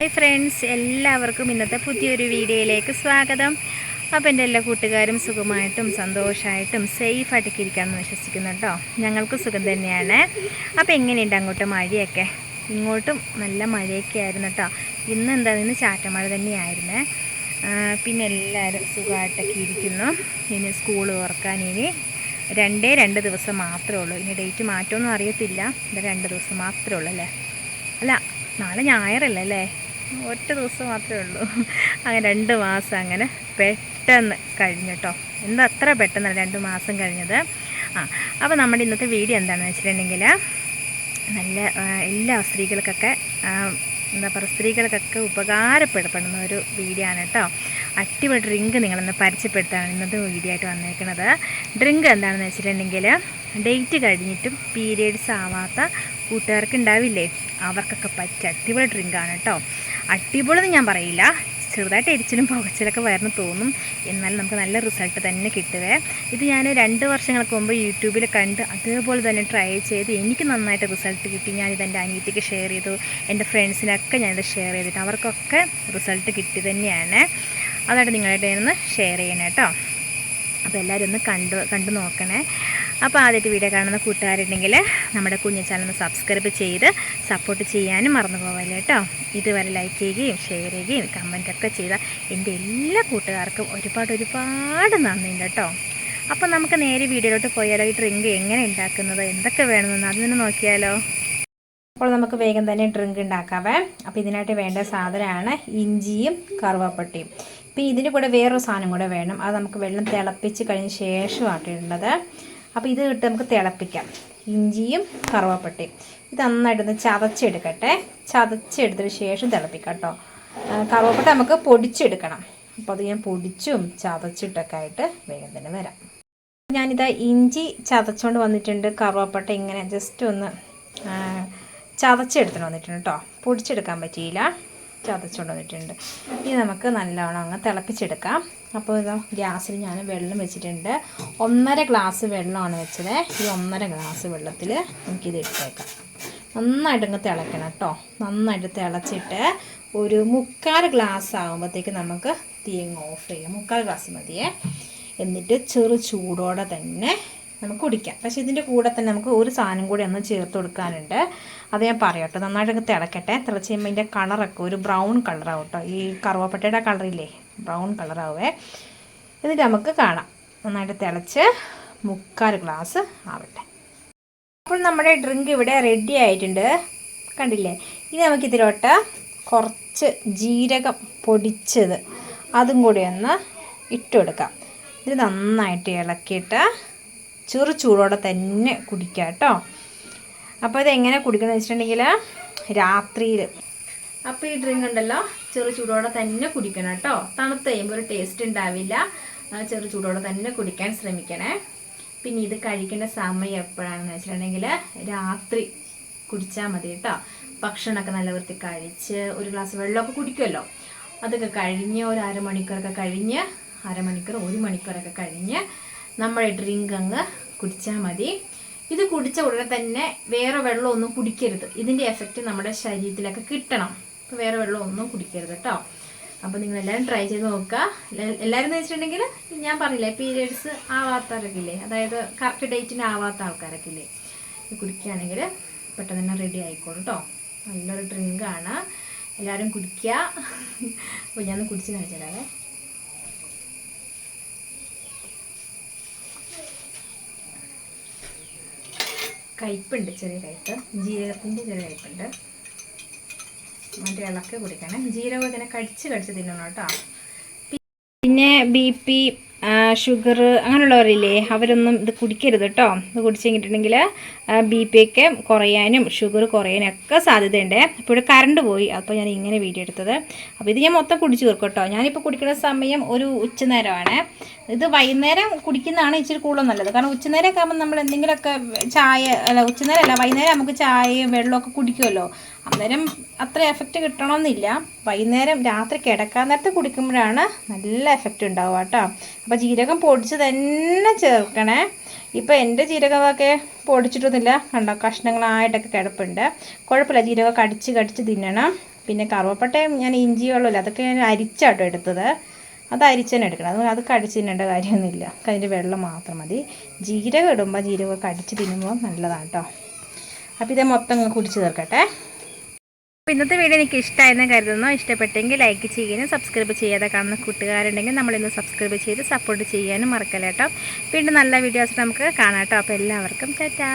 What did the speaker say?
Hi friends എല്ലാവർക്കും ഇന്നത്തെ പുതിയൊരു വീഡിയോയിലേക്ക് സ്വാഗതം. അപ്പോൾ എന്റെ എല്ലാ കൂട്ടുകാരും സുഖമായിട്ടും സന്തോഷമായിട്ടും സേഫായിട്ടൊക്കെ ഇരിക്കാമെന്ന് വിശ്വസിക്കുന്നു കേട്ടോ. ഞങ്ങൾക്ക് സുഖം തന്നെയാണ്. അപ്പോൾ എങ്ങനെയുണ്ട് അങ്ങോട്ട് മഴയൊക്കെ? ഇങ്ങോട്ടും നല്ല മഴയൊക്കെ ആയിരുന്നു കേട്ടോ. ഇന്ന് എന്താ ഇന്ന് ചാറ്റമഴ തന്നെയായിരുന്നേ. പിന്നെ എല്ലാവരും സുഖമായിട്ടൊക്കെ ഇരിക്കുന്നു. ഇനി സ്കൂൾ തുറക്കാൻ ഇനി രണ്ടേ രണ്ട് ദിവസം മാത്രമേ ഉള്ളൂ. ഇനി ഡേറ്റ് മാറ്റമൊന്നും അറിയത്തില്ല. ഇവിടെ രണ്ട് ദിവസം മാത്രമേ ഉള്ളൂ അല്ലേ? അല്ല നാളെ ഞായറല്ലേ അല്ലേ? ഒറ്റ ദിവസം മാത്രമേ ഉള്ളൂ. അങ്ങനെ രണ്ട് മാസം അങ്ങനെ പെട്ടെന്ന് കഴിഞ്ഞു കേട്ടോ എന്താ അത്ര പെട്ടെന്ന് രണ്ട് മാസം കഴിഞ്ഞത്. ആ അപ്പോൾ നമ്മുടെ ഇന്നത്തെ വീഡിയോ എന്താണെന്ന് വെച്ചിട്ടുണ്ടെങ്കിൽ നല്ല എല്ലാ സ്ത്രീകൾക്കൊക്കെ എന്താ പറയുക സ്ത്രീകൾക്കൊക്കെ ഉപകാരപ്പെടുന്ന ഒരു വീഡിയോ ആണ് കേട്ടോ അടിപൊളി ഡ്രിങ്ക് നിങ്ങളൊന്ന് പരിചയപ്പെടുത്താണ് ഇന്നത്തെ വീഡിയോ ആയിട്ട് വന്നേക്കുന്നത് ഡ്രിങ്ക് എന്താണെന്ന് വെച്ചിട്ടുണ്ടെങ്കിൽ ഡേറ്റ് കഴിഞ്ഞിട്ടും പീരിയഡ്സ് ആവാത്ത കൂട്ടുകാർക്ക് ഉണ്ടാവില്ലേ അവർക്കൊക്കെ പറ്റിയ അടിപൊളി ഡ്രിങ്കാണ് കേട്ടോ അടിപൊളി എന്ന് ഞാൻ പറയില്ല. ചെറുതായിട്ട് എരിച്ചിലും പുകച്ചിലൊക്കെ വരുന്നു തോന്നും. എന്നാലും നമുക്ക് നല്ല റിസൾട്ട് തന്നെ കിട്ടുവേ. ഇത് ഞാൻ രണ്ട് വർഷങ്ങൾക്ക് മുമ്പ് യൂട്യൂബിൽ കണ്ട് അതേപോലെ തന്നെ ട്രൈ ചെയ്ത് എനിക്ക് നന്നായിട്ട് റിസൾട്ട് കിട്ടി. ഞാനിത് എന്റെ അനിയത്തിക്ക് ഷെയർ ചെയ്തു. എന്റെ ഫ്രണ്ട്സിനൊക്കെ ഞാനിത് ഷെയർ ചെയ്തിട്ട് അവർക്കൊക്കെ റിസൾട്ട് കിട്ടി തന്നെയാണ്. അതായിട്ട് നിങ്ങളുടെ ഷെയർ ചെയ്യണേ കേട്ടോ അപ്പോൾ എല്ലാവരും ഒന്ന് കണ്ടു കണ്ടു നോക്കണേ. അപ്പോൾ ആദ്യമായിട്ട് വീഡിയോ കാണുന്ന കൂട്ടുകാരുണ്ടെങ്കിൽ നമ്മുടെ കുഞ്ഞു ചാനൽ സബ്സ്ക്രൈബ് ചെയ്ത് സപ്പോർട്ട് ചെയ്യാനും മറന്നു പോകല്ലേ കേട്ടോ. ഇതുവരെ ലൈക്ക് ചെയ്യുകയും ഷെയർ ചെയ്യുകയും കമന്റൊക്കെ ചെയ്ത എന്റെ എല്ലാ കൂട്ടുകാർക്കും ഒരുപാട് ഒരുപാട് നന്ദിയുണ്ട് കേട്ടോ. അപ്പോൾ നമുക്ക് നേരെ വീഡിയോയിലോട്ട് പോയാലോ? ഈ ഡ്രിങ്ക് എങ്ങനെ ഉണ്ടാക്കുന്നത്? എന്തൊക്കെ വേണമെന്ന് അതിന് നോക്കിയാലോ? അപ്പോൾ നമുക്ക് വേഗം തന്നെ ഡ്രിങ്ക് ഉണ്ടാക്കാവേ. അപ്പോൾ ഇതിനായിട്ട് വേണ്ട സാധനമാണ് ഇഞ്ചിയും കറുവാപ്പട്ടിയും. പിന്നെ ഇതിന്റെ കൂടെ വേറൊരു സാധനം കൂടെ വേണം. അത് നമുക്ക് വെള്ളം തിളപ്പിച്ച് കഴിഞ്ഞ ശേഷമാണ് ഇടേണ്ടത്. അപ്പോൾ ഇത് ഇട്ട് നമുക്ക് തിളപ്പിക്കാം. ഇഞ്ചിയും കറുവപ്പട്ടിയും. ഇത് നന്നായിട്ടൊന്ന് ചതച്ചെടുക്കട്ടെ. ചതച്ചെടുത്തതിന് ശേഷം തിളപ്പിക്കാം കേട്ടോ. കറുവപ്പട്ട നമുക്ക് പൊടിച്ചെടുക്കണം. അപ്പോൾ അത് ഞാൻ പൊടിച്ചും ചതച്ചിട്ടൊക്കെ ആയിട്ട് വേഗം തന്നെ വരാം. ഞാനിതാ ഇഞ്ചി ചതച്ചുകൊണ്ട് വന്നിട്ടുണ്ട്. കറുവപ്പട്ട ഇങ്ങനെ ജസ്റ്റ് ഒന്ന് ചതച്ചെടുത്തിട്ട് വന്നിട്ടുണ്ട് കേട്ടോ. പൊടിച്ചെടുക്കാൻ പറ്റിയില്ല. ചതച്ചുകൊണ്ട് ഇനി നമുക്ക് നല്ലോണം അങ്ങ് തിളപ്പിച്ചെടുക്കാം. അപ്പോൾ ഇത് ഗ്യാസിൽ ഞാൻ വെള്ളം വെച്ചിട്ടുണ്ട്. ഒന്നര ഗ്ലാസ് വെള്ളമാണ് വെച്ചത്. ഈ ഒന്നര ഗ്ലാസ് വെള്ളത്തിൽ നമുക്കിത് ഇട്ടേക്കാം. നന്നായിട്ട് അങ്ങ് തിളയ്ക്കണം കേട്ടോ. നന്നായിട്ട് തിളച്ചിട്ട് ഒരു മുക്കാൽ ഗ്ലാസ് ആകുമ്പോഴത്തേക്ക് നമുക്ക് തീ ഓഫ് ചെയ്യാം. മുക്കാൽ ഗ്ലാസ് മതിയേ. എന്നിട്ട് ചെറു ചൂടോടെ തന്നെ നമുക്ക് കുടിക്കാം. പക്ഷേ ഇതിന്റെ കൂടെ തന്നെ നമുക്ക് ഒരു സാധനം കൂടി ഒന്ന് ചേർത്ത് കൊടുക്കാനുണ്ട്. അത് ഞാൻ പറയാം കേട്ടോ. നന്നായിട്ടൊക്കെ തിളക്കട്ടെ. തിളച്ച് കഴിയുമ്പോൾ ഇതിന്റെ കളറൊക്കെ ഒരു ബ്രൗൺ കളറാവും കേട്ടോ. ഈ കറുവപ്പട്ടയുടെ കളറില്ലേ ബ്രൗൺ കളറാവേ എന്നിട്ട് നമുക്ക് കാണാം. നന്നായിട്ട് തിളച്ച് മുക്കാൽ ഗ്ലാസ് ആവട്ടെ. അപ്പോൾ നമ്മുടെ ഡ്രിങ്ക് ഇവിടെ റെഡി ആയിട്ടുണ്ട്. കണ്ടില്ലേ? ഇനി നമുക്കിതിലോട്ട് കുറച്ച് ജീരകം പൊടിച്ചത് അതും കൂടി ഒന്ന് ഇട്ട് കൊടുക്കാം. ഇത് നന്നായിട്ട് ഇളക്കിയിട്ട് ചെറു ചൂടോടെ തന്നെ കുടിക്കുക കേട്ടോ. അപ്പോൾ ഇത് എങ്ങനെ കുടിക്കണമെന്ന് വെച്ചിട്ടുണ്ടെങ്കിൽ രാത്രിയിൽ അപ്പോൾ ഈ ഡ്രിങ്ക് ഉണ്ടല്ലോ ചെറു ചൂടോടെ തന്നെ കുടിക്കണം കേട്ടോ. തണുത്ത് കഴിയുമ്പോൾ ഒരു ടേസ്റ്റ് ഉണ്ടാവില്ല. ചെറു ചൂടോടെ തന്നെ കുടിക്കാൻ ശ്രമിക്കണേ. പിന്നെ ഇത് കഴിക്കേണ്ട സമയം എപ്പോഴാണെന്ന് വെച്ചിട്ടുണ്ടെങ്കിൽ രാത്രി കുടിച്ചാൽ മതി കേട്ടോ. ഭക്ഷണമൊക്കെ നല്ല വൃത്തി കഴിച്ച് ഒരു ഗ്ലാസ് വെള്ളമൊക്കെ കുടിക്കുമല്ലോ. അതൊക്കെ കഴിഞ്ഞ് ഒരു അരമണിക്കൂറൊക്കെ കഴിഞ്ഞ് അരമണിക്കൂർ ഒരു മണിക്കൂറൊക്കെ കഴിഞ്ഞ് നമ്മുടെ ഡ്രിങ്ക് അങ്ങ് കുടിച്ചാൽ മതി. ഇത് കുടിച്ച ഉടനെ തന്നെ വേറെ വെള്ളമൊന്നും കുടിക്കരുത്. ഇതിന്റെ എഫക്റ്റ് നമ്മുടെ ശരീരത്തിലൊക്കെ കിട്ടണം. അപ്പോൾ വേറെ വെള്ളമൊന്നും കുടിക്കരുത് കേട്ടോ അപ്പോൾ നിങ്ങൾ എല്ലാവരും ട്രൈ ചെയ്ത് നോക്കുക. എല്ലാവരും എന്ന് വെച്ചിട്ടുണ്ടെങ്കിൽ ഞാൻ പറഞ്ഞില്ലേ പീരിയഡ്സ് ആവാത്തവരൊക്കെ ഇല്ലേ അതായത് കറക്റ്റ് ഡേറ്റിന് ആവാത്ത ആൾക്കാരൊക്കെ ഇല്ലേ കുടിക്കുകയാണെങ്കിൽ പെട്ടെന്ന് തന്നെ റെഡി ആയിക്കോളും കേട്ടോ നല്ലൊരു ഡ്രിങ്കാണ് എല്ലാവരും കുടിക്കുക. അപ്പോൾ ഞാൻ കുടിച്ച് കാണിച്ചാലേ കയ്പുണ്ട് ചെറിയ കയ്പ് ജീരകത്തിന്റെ ചെറിയ കയ്പുണ്ട് മറ്റേ ഇളക്കി കുടിക്കണം. ജീരകം ഇങ്ങനെ കടിച്ച് കടിച്ച് തിന്നണം കേട്ടോ. പിന്നെ ബി പി ഷുഗർ അങ്ങനെയുള്ളവരില്ലേ അവരൊന്നും ഇത് കുടിക്കരുത് കേട്ടോ. ഇത് കുടിച്ച് കഴിഞ്ഞിട്ടുണ്ടെങ്കിൽ ബി പി ഒക്കെ കുറയാനും ഷുഗർ കുറയാനും ഒക്കെ സാധ്യതയുണ്ട്. അപ്പോൾ ഇവിടെ കറണ്ട് പോയി. അപ്പോൾ ഞാൻ ഇങ്ങനെ വീഡിയോ എടുത്തത്. അപ്പോൾ ഇത് ഞാൻ മൊത്തം കുടിച്ച് തീർക്കും കേട്ടോ. ഞാനിപ്പോൾ കുടിക്കുന്ന സമയം ഒരു ഉച്ചനേരമാണ്. ഇത് വൈകുന്നേരം കുടിക്കുന്നതാണ് ഇച്ചിരി കൂടുതൽ നല്ലത്. കാരണം ഉച്ചനേരമൊക്കെ ആകുമ്പോൾ നമ്മൾ എന്തെങ്കിലുമൊക്കെ ചായ അല്ല ഉച്ചനേരം അല്ല വൈകുന്നേരം നമുക്ക് ചായയും വെള്ളമൊക്കെ കുടിക്കുമല്ലോ. അന്നേരം അത്ര എഫക്റ്റ് കിട്ടണമെന്നില്ല. വൈകുന്നേരം രാത്രി കിടക്കാൻ നേരത്തെ കുടിക്കുമ്പോഴാണ് നല്ല എഫക്റ്റ് ഉണ്ടാവുക കേട്ടോ. അപ്പോൾ ജീരകം പൊടിച്ച് തന്നെ ചേർക്കണേ. ഇപ്പോൾ എന്റെ ജീരകമൊക്കെ പൊടിച്ചിട്ടൊന്നുമില്ല. കണ്ടോ കഷ്ണങ്ങളായിട്ടൊക്കെ കിടപ്പുണ്ട്. കുഴപ്പമില്ല ജീരകം കടിച്ച് കടിച്ച് തിന്നണം. പിന്നെ കറുവപ്പട്ടയും ഞാൻ ഇഞ്ചി വെള്ളമില്ല അതൊക്കെ ഞാൻ അരിച്ചാട്ടോ എടുത്തത്. അത് അരിച്ചാണ് എടുക്കണം. അതുകൊണ്ട് അത് കടിച്ച് തിന്നേണ്ട കാര്യമൊന്നുമില്ല. അതിന്റെ വെള്ളം മാത്രം മതി. ജീരകം ഇടുമ്പോൾ ജീരകമൊക്കെ അടിച്ച് തിന്നുമ്പോൾ നല്ലതാണ് കേട്ടോ. അപ്പോൾ ഇത് മൊത്തം കുടിച്ച് തീർക്കട്ടെ. ഇന്നത്തെ വീഡിയോ എനിക്ക് ഇഷ്ടമായെന്ന് കരുതുന്നു. ഇഷ്ടപ്പെട്ടെങ്കിൽ ലൈക്ക് ചെയ്യാനും സബ്സ്ക്രൈബ് ചെയ്യാതെ കാണുന്ന കൂട്ടുകാരുണ്ടെങ്കിൽ നമ്മളിന്ന് സബ്സ്ക്രൈബ് ചെയ്ത് സപ്പോർട്ട് ചെയ്യാനും മറക്കല്ലേട്ടോ വീണ്ടും നല്ല വീഡിയോസ് നമുക്ക് കാണാം കേട്ടോ അപ്പോൾ എല്ലാവർക്കും ടാറ്റാ.